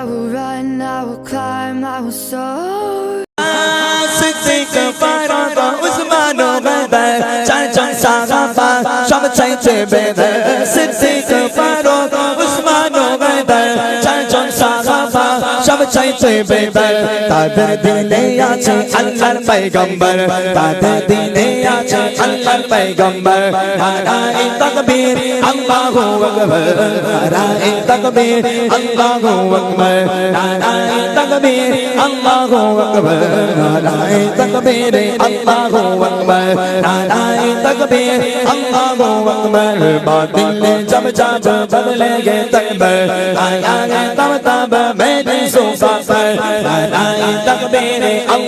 I will run, I will climb, I will soar. Sinh sinh cơ phai đo đo Ui sư ma đồ bè bè Trái trong xa ra pha Cho bất tranh chế bề bề Sinh sinh cơ phai đo đo Ui sư ma đồ bè bè Trái trong xa ra pha Cho bất tranh chế bề bề Tại bề bề nê ya chê Anh anh bày gầm bề Tại bề bề nê আল্লাহর পয়গম্বর নারায়ে তাকবীর আল্লাহু আকবার নারায়ে তাকবীর আল্লাহু আকবার নারায়ে তাকবীর আল্লাহু আকবার নারায়ে তাকবীর আল্লাহু আকবার নারায়ে তাকবীর আল্লাহু আকবার বাতিল जब जब बदलेंगे तकबर आएंगे तब तब मेरे सोफा पर नाराए तकबीर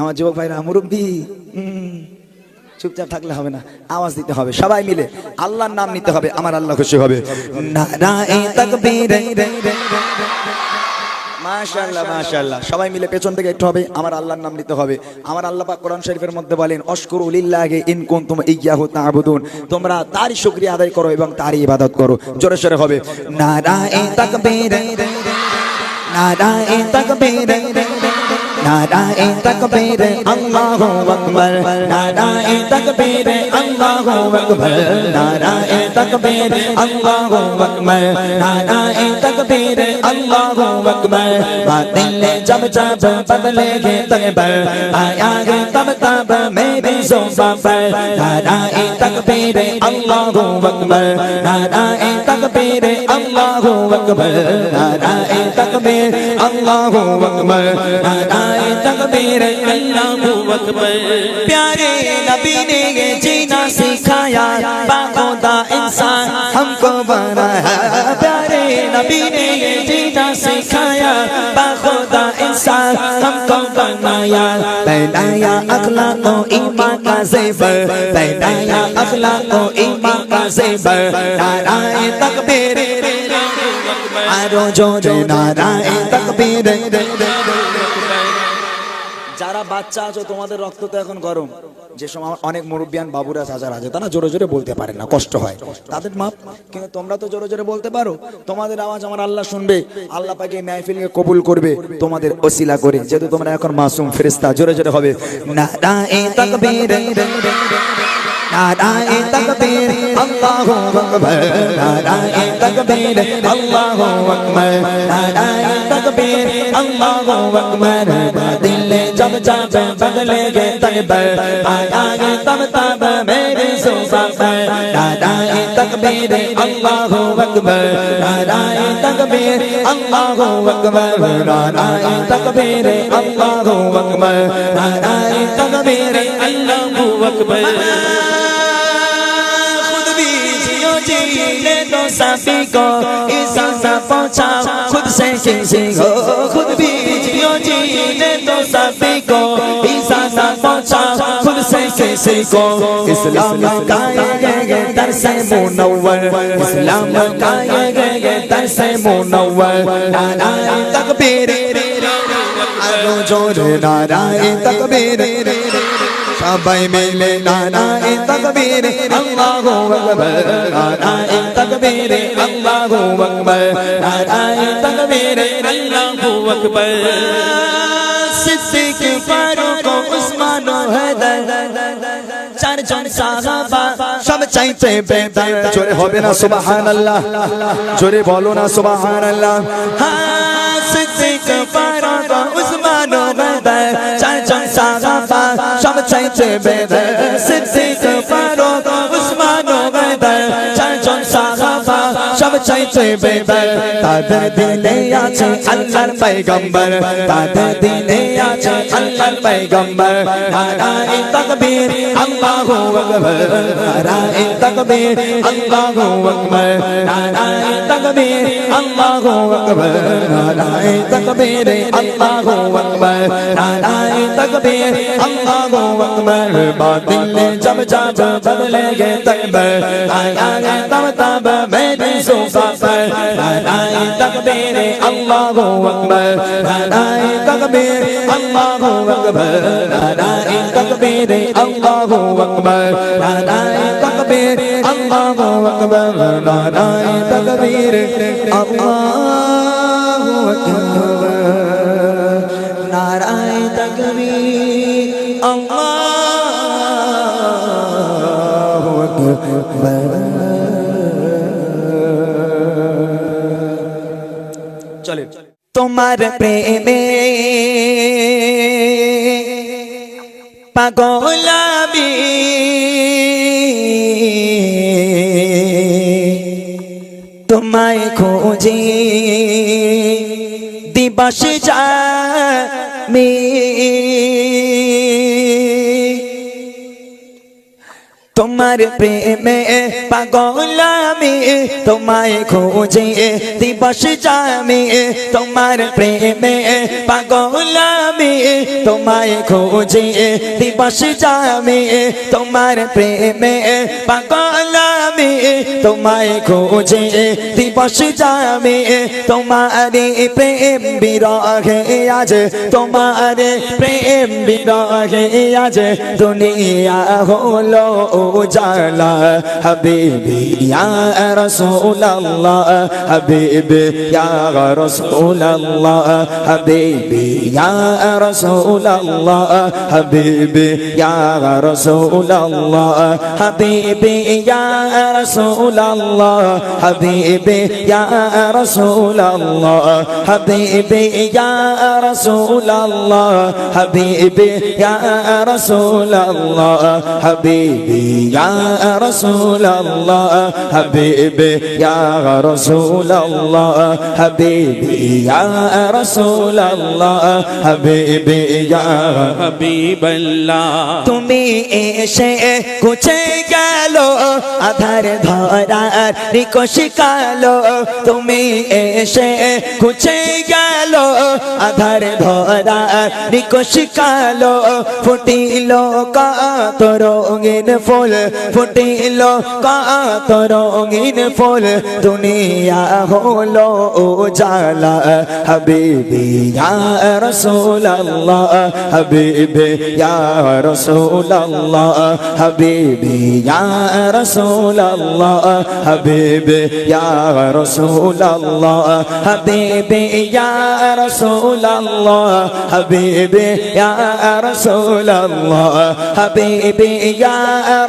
আমার যুবক ভাইরা, মুরব্বী চুপচাপ থাকলে হবে না, আওয়াজ দিতে হবে, সবাই মিলে আল্লাহর নাম নিতে হবে, আমার আল্লাহ খুশি হবে। মাশাল্লাহ মাশাল্লাহ সবাই মিলে পেছন থেকে একটু হবে, আমার আল্লাহর নাম নিতে হবে। আমার আল্লাহ পাক কোরআন শরীফের মধ্যে বলেন, অশকুর উলিল্লাহে ইন কোন ইয়াহু তাবুদুন। তোমরা তারই শুকরিয়া আদায় করো এবং তারই ইবাদত করো। জোরে সোরে হবে। নারায়ে তাকবীর। নারায়ে তাকবীর। नाराए तकबीर अल्लाहु अकबर नाराए तकबीर अल्लाहु अकबर नाराए तकबीर अल्लाहु अकबर नाराए तकबीर अल्लाहु अकबर बातिल जब जब बदलेंगे तकबर आया है तब तब मेरे सोफा पर नाराए तकबीर अल्लाहु अकबर नाराए तकबीर اللہ اکبر نعرہ تکبیر اللہ اکبر نعرہ تکبیر اللہ اکبر پیارے نبی نے یہ جینا سکھایا باخودہ انسان ہم کو بنایا پیارے نبی نے یہ جینا سکھایا باخودہ انسان ہم کو بنایا پہنایا اخلاق و ایمان کا زیبر پہنایا اخلاق و ایمان کا زیبر نعرہ تکبیر আরও জোরে নারায়ে তাকবীর যারা বাচ্চা আছো তোমাদের রক্ত তো এখন গরম যে সময় অনেক মুরব্বিয়ান বাবুরা চাচার আছে তারা জোরে জোরে বলতে পারে না কষ্ট হয় তাদের মাপ কিন্তু তোমরা তো জোরে জোরে বলতে পারো তোমাদের আওয়াজ আমার আল্লাহ শুনবে আল্লাহ পাকে মাহফিলকে কবুল করবে তোমাদের ওসিলা করে যেহেতু তোমরা এখন মাসুম ফেরেশতা জোরে জোরে হবে নারায়ে তাকবীর नाराए तकबीर अल्लाहू अकबर नाराए तकबीर अल्लाहू अकबर नाराए तकबीर अल्लाहू अकबर दिल जब जब बदले गे तकबर आया तब तब मेरे सुसा पर नाराए तकबीर अल्लाहू अकबर नाराए तकबीर अल्लाहू अकबर नाराए तकबीर अल्लाहू अकबर नाराए तकबीर अल्लाहू अकबर ले दो साथी को ईसा सा पहुंचाओ खुद से किसी को खुद भी जियो जी ले दो साथी को ईसा सा पहुंचाओ खुद से किसी को इस्लाम का ये दर से मुनव्वर इस्लाम का ये दर से मुनव्वर नाराए तकबीर আরো জোরে নারায়ে তাকবীর সবাই মিলে নারায়ে তাকবীর আল্লাহু আকবার নারায়ে তাকবীর আল্লাহু আকবার নারায়ে তাকবীর আল্লাহু আকবার সিদ্দিক ফারুক উসমান ও হায়দার চারজন সাহাবা সব চাইতে বেদার জোরে হবে না সুবহানাল্লাহ জোরে বলো না সুবহানাল্লাহ হ্যাঁ সিদ্দিক ফারুক উসমান ও হায়দার চারজন সাহাবা সব চাইতে বেদার ভালোবাসায় চইবে তাদের দিলে আছে আল্লাহর পয়গম্বর তাদের দিলে আছে আল্লাহর পয়গম্বর নারায়ে তাকবীর আল্লাহু আকবার নারায়ে তাকবীর আল্লাহু আকবার নারায়ে তাকবীর আল্লাহু আকবার নারায়ে তাকবীর আল্লাহু আকবার নারায়ে তাকবীর আল্লাহু আকবার বাতিল जब जब बदलेंगे तकबर आएंगे तब तब मेरी सोफा اکبر بھلائے تکبیر اللہ اکبر بھلائے تکبیر اللہ اکبر بھلائے تکبیر اللہ اکبر بھلائے تکبیر اللہ اکبر بھلائے تکبیر اللہ اکبر نعرہ تکبیر اللہ اکبر۔ চলে। তোমার প্রেমে পাগলাবি তোমায় খোঁজে দিবস যামি তোমার প্রেমে পাগলামি তোমায় খোঁজে দিবস জামি, তোমার প্রেমে পাগলামি তোমায় খোঁজে দিবস জামি, তোমার প্রেমে পাগলামি তোমায় খোঁজে দিবস জামি, তোমার প্রেম বিরহে আজ, তোমার প্রেম বিরহে আজ, দুনিয়া হলো উজালা, হাবিবি ইয়া রাসূলুল্লাহ, হাবিবি ইয়া রাসূলুল্লাহ, হাবিবি ইয়া রাসূলুল্লাহ রাসূলুল্লাহ, হাবিবি, ইয়া রাসূলুল্লাহ, হাবিবি, ইয়া রাসূলুল্লাহ, হাবিবি, ইয়া রাসূলুল্লাহ, হাবিবি, ইয়া রাসূলুল্লাহ, হাবিবি, ইয়া রাসূলুল্লাহ, হাবিবি, ইয়া রাসূলুল্লাহ, হাবিবি, ইয়া হাবিবাল্লাহ। তুমি এসে কুচে গেল আধার ধরার রিকো কালো তুমি এসে খুঁজে গেল আধার ধরার রিকশ কালো, ফুটিল কাত রঙিন ফুল, ফুটিল কাত রঙিন ফুল, দুনিয়া হলো উজালা, হাবিবি ইয়া রাসূলুল্লাহ, হাবিবি ইয়া রাসূলুল্লাহ, হাবিবি ইয়া রাসূলুল্লাহ, হাবিবি رسول الله. حبيبي يا رسول الله. حبيبي يا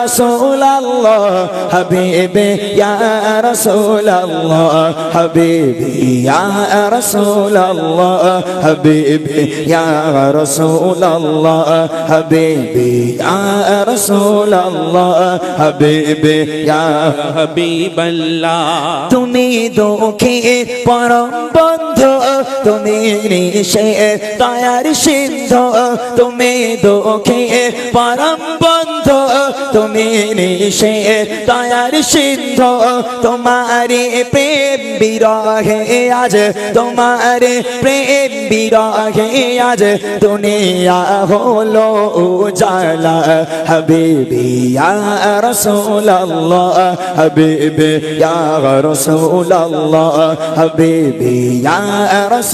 رسول الله. حبيبي يا رسول الله. حبيبي يا رسول الله. حبيبي يا رسول الله. حبيبي يا رسول الله. حبيبي يا حبيب الله. تمي دوكي পরম বন্ধু তুমি নিশে দয়ার সিন্ধু, তুমি দুঃখী, পরম বন্ধু, তুমি নিশে দয়ার সিন্ধু। তোমারি প্রেম বিরহে আজ তোমার প্রেম বিরহে আজ। দুনিয়া হলো উজালা হাবিবি ইয়া রাসূলুল্লাহ, হাবিবি ইয়া রাসূলুল্লাহ।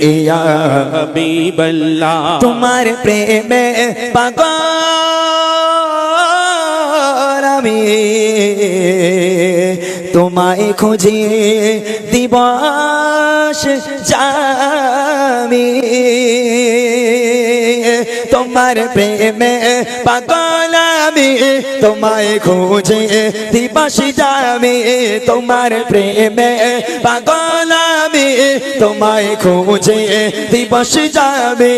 ইয়া হাবিবাল্লাহ। তোমার প্রেমে পাগল আমি। তোমায় খুঁজে দিবস জামি। তোমার প্রেমে পাগল আমি। তোমায় খুঁজে দিবস জামি। তোমার প্রেমে পাগল তোমায় খুঁজে দিবস যাবে।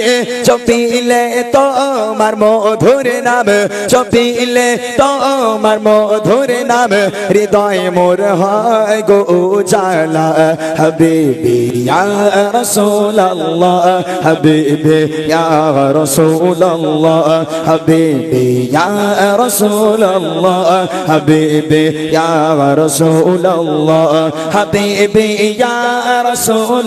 চপিলে তোমার মধুর নাম চপিলে তোমার মধুর নাম, হৃদয় মোর হয় গো জালা হাবিবি ইয়া রাসূলুল্লাহ, হাবিবি ইয়া রাসূলুল্লাহ, হাবিবি ইয়া রাসূলুল্লাহ, হাবিবি ইয়া রাসূলুল্লাহ, হাবিবি ইয়া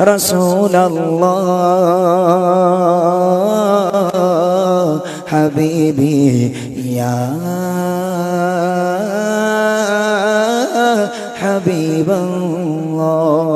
رسول الله حبيبي يا حبيب الله